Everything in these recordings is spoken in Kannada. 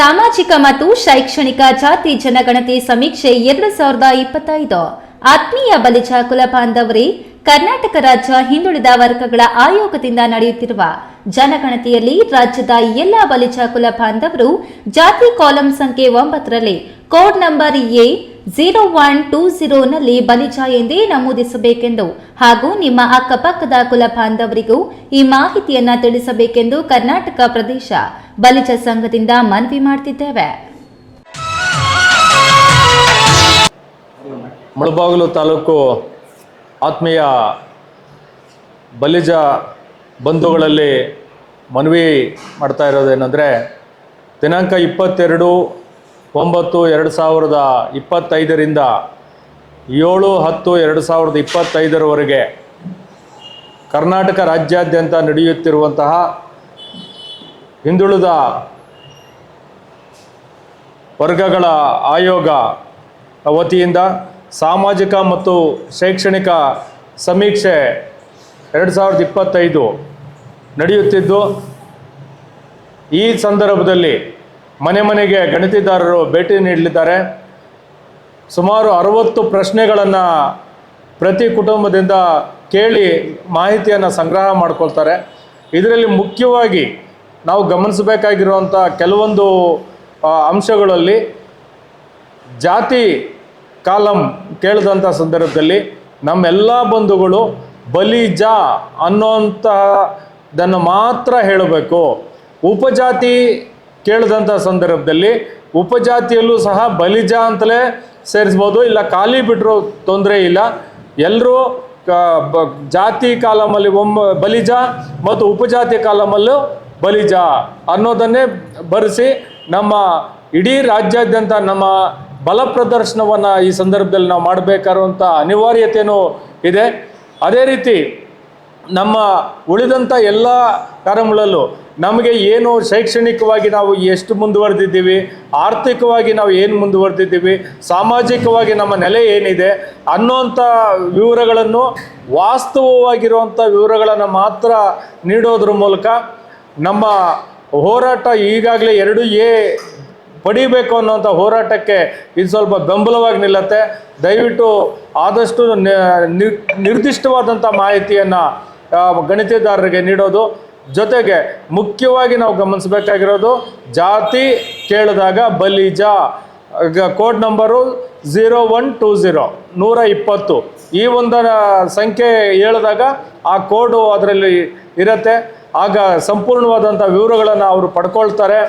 ಸಾಮಾಜಿಕ ಮತ್ತು ಶೈಕ್ಷಣಿಕ ಜಾತಿ ಜನಗಣತಿ ಸಮೀಕ್ಷೆ ಎರಡು ಸಾವಿರದ ಇಪ್ಪತ್ತೈದು. ಆತ್ಮೀಯ ಬಲಿಜ ಕುಲ ಬಾಂಧವರೇ, ಕರ್ನಾಟಕ ರಾಜ್ಯ ಹಿಂದುಳಿದ ವರ್ಗಗಳ ಆಯೋಗದಿಂದ ನಡೆಯುತ್ತಿರುವ ಜನಗಣತಿಯಲ್ಲಿ ರಾಜ್ಯದ ಎಲ್ಲ ಬಲಿಜ ಕುಲ ಬಾಂಧವರು ಜಾತಿ ಕಾಲಂ ಸಂಖ್ಯೆ ಒಂಬತ್ತರಲ್ಲಿ code number A zero one two ಝೀರೋನಲ್ಲಿ Balija ಎಂದೇ ನಮೂದಿಸಬೇಕೆಂದು ಹಾಗೂ ನಿಮ್ಮ ಅಕ್ಕಪಕ್ಕದ ಕುಲ ಬಾಂಧವರಿಗೂ ಈ ಮಾಹಿತಿಯನ್ನ ತಿಳಿಸಬೇಕೆಂದು ಕರ್ನಾಟಕ ಪ್ರದೇಶ ಬಲಿಜ ಸಂಘದಿಂದ ಮನವಿ ಮಾಡುತ್ತಿದ್ದೇವೆ ಮುಳಬಾಗಿಲು ತಾಲೂಕು ಆತ್ಮೀಯ ಬಲಿಜ ಬಂಧುಗಳಲ್ಲಿ ಮನವಿ ಮಾಡ್ತಾ ಇರೋದೇನೆಂದರೆ ದಿನಾಂಕ ಇಪ್ಪತ್ತೆರಡು ಒಂಬತ್ತು, ಎರಡು ಸಾವಿರದ ಇಪ್ಪತ್ತೈದರಿಂದ ಏಳು, ಹತ್ತು, ಎರಡು ಸಾವಿರದ ಇಪ್ಪತ್ತೈದರವರೆಗೆ ಕರ್ನಾಟಕ ರಾಜ್ಯಾದ್ಯಂತ ನಡೆಯುತ್ತಿರುವಂತಹ ಹಿಂದುಳಿದ ವರ್ಗಗಳ ಆಯೋಗ ವತಿಯಿಂದ ಸಾಮಾಜಿಕ ಮತ್ತು ಶೈಕ್ಷಣಿಕ ಸಮೀಕ್ಷೆ ಎರಡು ಸಾವಿರದ ಇಪ್ಪತ್ತೈದು ನಡೆಯುತ್ತಿದ್ದು, ಈ ಸಂದರ್ಭದಲ್ಲಿ ಮನೆ ಮನೆಗೆ ಗಣಿತಿದಾರರು ಭೇಟಿ ನೀಡಲಿದ್ದಾರೆ. ಸುಮಾರು ಅರವತ್ತು ಪ್ರಶ್ನೆಗಳನ್ನು ಪ್ರತಿ ಕುಟುಂಬದಿಂದ ಕೇಳಿ ಮಾಹಿತಿಯನ್ನು ಸಂಗ್ರಹ ಮಾಡ್ಕೊಳ್ತಾರೆ. ಇದರಲ್ಲಿ ಮುಖ್ಯವಾಗಿ ನಾವು ಗಮನಿಸಬೇಕಾಗಿರುವಂಥ ಕೆಲವೊಂದು ಅಂಶಗಳಲ್ಲಿ ಜಾತಿ ಕಾಲಂ ಕೇಳಿದಂಥ ಸಂದರ್ಭದಲ್ಲಿ ನಮ್ಮೆಲ್ಲ ಬಂಧುಗಳು ಬಲಿಜ ಅನ್ನೋಂಥದನ್ನು ಮಾತ್ರ ಹೇಳಬೇಕು. ಉಪಜಾತಿ ಕೇಳಿದಂಥ ಸಂದರ್ಭದಲ್ಲಿ ಉಪಜಾತಿಯಲ್ಲೂ ಸಹ ಬಲಿಜ ಅಂತಲೇ ಸೇರಿಸ್ಬೋದು, ಇಲ್ಲ ಖಾಲಿ ಬಿಟ್ಟರು ತೊಂದರೆ ಇಲ್ಲ. ಎಲ್ಲರೂ ಜಾತಿ ಕಾಲಮಲ್ಲಿ ಒಮ್ಮ, ಬಲಿಜ ಮತ್ತು ಉಪಜಾತಿ ಕಾಲಮಲ್ಲೂ ಬಲಿಜ ಅನ್ನೋದನ್ನೇ ಬರೆಸಿ ನಮ್ಮ ಇಡೀ ರಾಜ್ಯಾದ್ಯಂತ ನಮ್ಮ ಬಲ ಪ್ರದರ್ಶನವನ್ನು ಈ ಸಂದರ್ಭದಲ್ಲಿ ನಾವು ಮಾಡಬೇಕಾದಂಥ ಅನಿವಾರ್ಯತೆಯೂ ಇದೆ. ಅದೇ ರೀತಿ ನಮ್ಮ ಉಳಿದಂಥ ಎಲ್ಲ ಕಾರ್ಯಗಳಲ್ಲೂ ನಮಗೆ ಏನು ಶೈಕ್ಷಣಿಕವಾಗಿ ನಾವು ಎಷ್ಟು ಮುಂದುವರೆದಿದ್ದೀವಿ, ಆರ್ಥಿಕವಾಗಿ ನಾವು ಏನು ಮುಂದುವರೆದಿದ್ದೀವಿ, ಸಾಮಾಜಿಕವಾಗಿ ನಮ್ಮ ನೆಲೆ ಏನಿದೆ ಅನ್ನೋಂಥ ವಿವರಗಳನ್ನು ವಾಸ್ತವವಾಗಿರುವಂಥ ವಿವರಗಳನ್ನು ಮಾತ್ರ ನೀಡೋದ್ರ ಮೂಲಕ ನಮ್ಮ ಹೋರಾಟ ಈಗಾಗಲೇ ಎರಡು ಎ ಪಡಿಬೇಕು ಅನ್ನೋಂಥ ಹೋರಾಟಕ್ಕೆ ಇದು ಸ್ವಲ್ಪ ಬೆಂಬಲವಾಗಿ ನಿಲ್ಲತ್ತೆ. ದಯವಿಟ್ಟು ಆದಷ್ಟು ನಿರ್ದಿಷ್ಟವಾದಂಥ ಮಾಹಿತಿಯನ್ನು ಗಣಿತದಾರರಿಗೆ ನೀಡೋದು. ಜೊತೆಗೆ ಮುಖ್ಯವಾಗಿ ನಾವು ಗಮನಿಸಬೇಕಾಗಿರೋದು, ಜಾತಿ ಕೇಳಿದಾಗ Balija code number zero one two zero ನೂರ ಇಪ್ಪತ್ತು. ಈ ಒಂದರ ಸಂಖ್ಯೆ ಹೇಳಿದಾಗ ಆ ಕೋಡು ಅದರಲ್ಲಿ ಇರುತ್ತೆ. ಆಗ ಸಂಪೂರ್ಣವಾದಂಥ ವಿವರಗಳನ್ನು ಅವರು ಪಡ್ಕೊಳ್ತಾರೆ.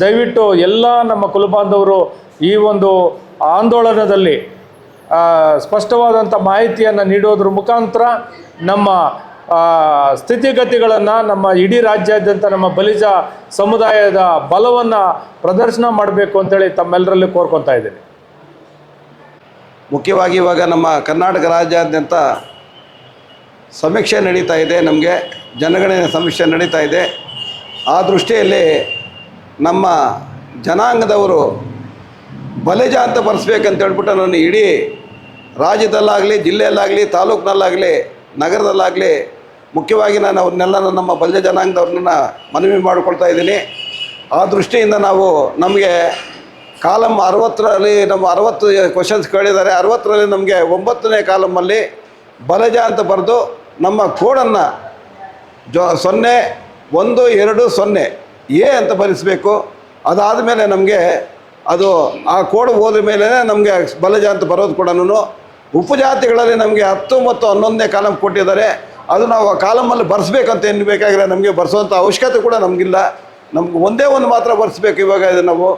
ದಯವಿಟ್ಟು ಎಲ್ಲ ನಮ್ಮ ಕುಲಬಾಂಧವರು ಈ ಒಂದು ಆಂದೋಲನದಲ್ಲಿ ಸ್ಪಷ್ಟವಾದಂಥ ಮಾಹಿತಿಯನ್ನು ನೀಡೋದ್ರ ಮುಖಾಂತರ ನಮ್ಮ ಸ್ಥಿತಿಗತಿಗಳನ್ನು ನಮ್ಮ ಇಡೀ ರಾಜ್ಯಾದ್ಯಂತ ನಮ್ಮ ಬಲಿಜ ಸಮುದಾಯದ ಬಲವನ್ನು ಪ್ರದರ್ಶನ ಮಾಡಬೇಕು ಅಂತೇಳಿ ತಮ್ಮೆಲ್ಲರಲ್ಲಿ ಕೋರ್ಕೊತಾ ಇದ್ದೀನಿ. ಮುಖ್ಯವಾಗಿ ಇವಾಗ ನಮ್ಮ ಕರ್ನಾಟಕ ರಾಜ್ಯಾದ್ಯಂತ ಸಮೀಕ್ಷೆ ನಡೀತಾ ಇದೆ, ನಮಗೆ ಜನಗಣನೆ ಸಮೀಕ್ಷೆ ನಡೀತಾ ಇದೆ. ಆ ದೃಷ್ಟಿಯಲ್ಲಿ ನಮ್ಮ ಜನಾಂಗದವರು ಬಲಿಜ ಅಂತ ಬರೆಸ್ಬೇಕಂತ ಹೇಳ್ಬಿಟ್ಟು ನಾನು ಇಡೀ ರಾಜ್ಯದಲ್ಲಾಗಲಿ, ಜಿಲ್ಲೆಯಲ್ಲಾಗಲಿ, ತಾಲೂಕಿನಲ್ಲಾಗಲಿ ನಗರದಲ್ಲಾಗಲಿ ಮುಖ್ಯವಾಗಿ ನಾನು ಅವ್ರನ್ನೆಲ್ಲ ನಮ್ಮ ಬಲ್ಯ ಜನಾಂಗದವ್ರನ್ನ ಮನವಿ ಮಾಡಿಕೊಳ್ತಾ ಇದ್ದೀನಿ. ಆ ದೃಷ್ಟಿಯಿಂದ ನಾವು ನಮಗೆ ಕಾಲಮ್ ಅರವತ್ತರಲ್ಲಿ ನಮ್ಮ ಅರವತ್ತು ಕ್ವಶನ್ಸ್ ಕೇಳಿದ್ದಾರೆ. ಅರವತ್ತರಲ್ಲಿ ನಮಗೆ ಒಂಬತ್ತನೇ ಕಾಲಮಲ್ಲಿ ಬಲಜ ಅಂತ ಬರೆದು ನಮ್ಮ ಕೋಡನ್ನು ಜೊ ಸೊನ್ನೆ, ಒಂದು, ಎರಡು, ಸೊನ್ನೆ, ಎ ಅಂತ ಬರೆಸಬೇಕು. ಅದಾದ ಮೇಲೆ ನಮಗೆ ಅದು ಆ ಕೋಡ್ ಹೋದ ಮೇಲೆ ನಮಗೆ ಬಲಜ ಅಂತ ಬರೋದು ಕೂಡ ಉಪಜಾತಿಗಳಲ್ಲಿ ನಮಗೆ ಹತ್ತು ಮತ್ತು ಹನ್ನೊಂದನೇ ಕಾಲಂ ಕೊಟ್ಟಿದ್ದಾರೆ. ಅದು ನಾವು ಆ ಕಾಲಮಲ್ಲಿ ಬರೆಸ್ಬೇಕಂತ ಏನು ಬೇಕಾಗಿಲ್ಲ, ನಮಗೆ ಬರೆಸೋವಂಥ ಅವಶ್ಯಕತೆ ಕೂಡ ನಮಗಿಲ್ಲ. ನಮ್ಗೆ ಒಂದೇ ಒಂದು ಮಾತ್ರ ಬರೆಸ್ಬೇಕು ಇವಾಗ ಇದು ನಾವು.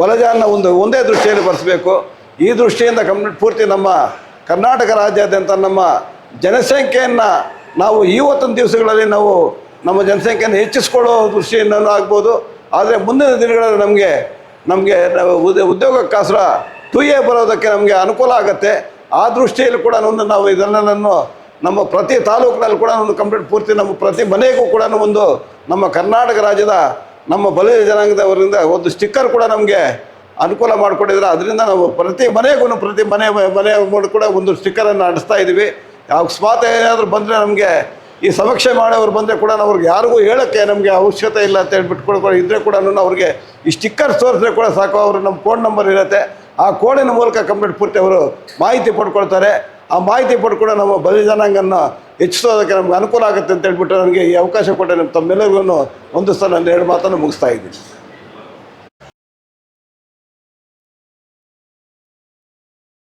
ಬಲಜಾನ ಒಂದು, ಒಂದೇ ದೃಷ್ಟಿಯಲ್ಲಿ ಬರೆಸ್ಬೇಕು. ಈ ದೃಷ್ಟಿಯಿಂದ ಕಂಪ್ಲೀಟ್ ಪೂರ್ತಿ ನಮ್ಮ ಕರ್ನಾಟಕ ರಾಜ್ಯಾದ್ಯಂತ ನಮ್ಮ ಜನಸಂಖ್ಯೆಯನ್ನು ನಾವು ಇವತ್ತಿನ ದಿವಸಗಳಲ್ಲಿ ನಾವು ನಮ್ಮ ಜನಸಂಖ್ಯೆಯನ್ನು ಹೆಚ್ಚಿಸ್ಕೊಳ್ಳೋ ದೃಷ್ಟಿಯಿಂದ ಆಗ್ಬೋದು. ಆದರೆ ಮುಂದಿನ ದಿನಗಳಲ್ಲಿ ನಮಗೆ ನಮಗೆ ಉದ್ಯೋಗಕ್ಕೋಸ್ಕರ ಟು ಎ ಬರೋದಕ್ಕೆ ನಮಗೆ ಅನುಕೂಲ ಆಗುತ್ತೆ. ಆ ದೃಷ್ಟಿಯಲ್ಲಿ ಕೂಡ ಒಂದು ನಾವು ಇದನ್ನು ನಮ್ಮ ಪ್ರತಿ ತಾಲೂಕಿನಲ್ಲಿ ಕೂಡ ಒಂದು ಕಂಪ್ಲೀಟ್ ಪೂರ್ತಿ ನಮ್ಮ ಪ್ರತಿ ಮನೆಗೂ ಕೂಡ ಒಂದು ನಮ್ಮ ಕರ್ನಾಟಕ ರಾಜ್ಯದ ನಮ್ಮ ಬಲಿಯ ಜನಾಂಗದವರಿಂದ ಒಂದು ಸ್ಟಿಕ್ಕರ್ ಕೂಡ ನಮಗೆ ಅನುಕೂಲ ಮಾಡಿಕೊಟ್ಟಿದ್ರೆ ಅದರಿಂದ ನಾವು ಪ್ರತಿ ಮನೆಗೂ ಪ್ರತಿ ಮನೆ ಮನೆ ಕೂಡ ಒಂದು ಸ್ಟಿಕ್ಕರನ್ನು ಅಂಟಿಸ್ತಾ ಇದ್ದೀವಿ. ಅಕಸ್ಮಾತ್ ಏನಾದರೂ ಬಂದರೆ ನಮಗೆ ಈ ಸಮೀಕ್ಷೆ ಮಾಡೋರು ಬಂದರೆ ಕೂಡ ಅವ್ರಿಗೆ ಯಾರಿಗೂ ಹೇಳೋಕ್ಕೆ ನಮಗೆ ಅವಶ್ಯಕತೆ ಇಲ್ಲ ಅಂತ ಹೇಳಿ ಕೊಡ್ಕೊಂಡು ಇದ್ದರೆ ಕೂಡ ಅವ್ರಿಗೆ ಈ ಸ್ಟಿಕ್ಕರ್ ತೋರಿಸಿದ್ರೆ ಕೂಡ ಸಾಕು. ಅವರು ನಮ್ಮ ಫೋನ್ ನಂಬರ್ ಇರುತ್ತೆ. ಆ ಕೋಡಿನ ಮೂಲಕ ಕಂಪ್ಲೀಟ್ ಪೂರ್ತಿ ಅವರು ಮಾಹಿತಿ ಪಡ್ಕೊಳ್ತಾರೆ. ಆ ಮಾಹಿತಿ ಪಡ್ಕೊಂಡು ನಮ್ಮ ಬಲಿಜನಾಂಗನ್ನು ಹೆಚ್ಚಿಸೋದಕ್ಕೆ ನಮ್ಗೆ ಅನುಕೂಲ ಆಗುತ್ತೆ ಅಂತ ಹೇಳ್ಬಿಟ್ಟು ನನಗೆ ಈ ಅವಕಾಶ ಕೊಟ್ಟರೆ ನಮ್ಮ ತಮ್ಮೆಲ್ಲರಿಗೂ ಒಂದು ಸಲ ಎರಡು ಮಾತನ್ನು ಮುಗಿಸ್ತಾ ಇದ್ದೀನಿ.